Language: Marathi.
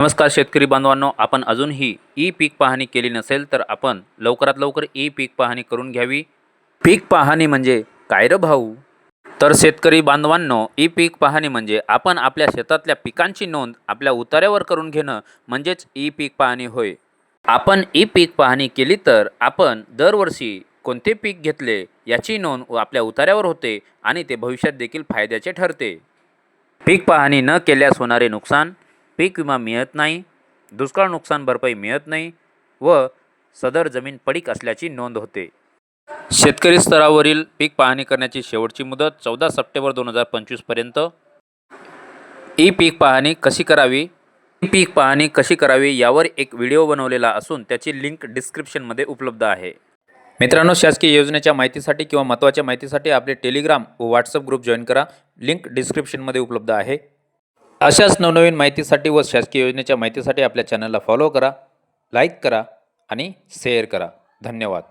नमस्कार शेतकरी बांधवांनो आपण अजूनही ई पीक पाहणी केली नसेल तर आपण लवकरात लवकर ई पीक पाहणी करून घ्यावी. पीक पाहणी म्हणजे काय र भाऊ? तर शेतकरी बांधवांनो ई पीक पाहणी म्हणजे आपण आपल्या शेतातल्या पिकांची नोंद आपल्या उतार्यावर करून घेणं म्हणजेच ई पीक पाहणी होय. आपण ई पीक पाहणी केली तर आपण दरवर्षी कोणते पीक घेतले याची नोंद आपल्या उतार्यावर होते आणि ते भविष्यात देखील फायद्याचे ठरते. पीक पाहणी न केल्यास होणारे नुकसान पीक विमा मिळत नाही दुष्काळ नुकसान भरपाई मिळत नाही व सदर जमीन पडीक असल्याची नोंद होते. शेतकरी स्तरावरील पीक पाहणी करण्याची शेवटची मुदत चौदा सप्टेंबर दोन हजार पंचवीसपर्यंत ई पीक पाहणी कशी करावी? ई पीक पाहणी कशी करावी यावर एक व्हिडिओ बनवलेला असून त्याची लिंक डिस्क्रिप्शनमध्ये उपलब्ध आहे. मित्रांनो शासकीय योजनेच्या माहितीसाठी किंवा महत्त्वाच्या माहितीसाठी आपले टेलिग्राम व व्हॉट्सअप ग्रुप जॉईन करा. लिंक डिस्क्रिप्शनमध्ये उपलब्ध आहे. अशाच नवनवीन माहितीसाठी व शासकीय योजनेच्या माहितीसाठी आपल्या चॅनलला फॉलो करा लाईक करा आणि शेअर करा. धन्यवाद.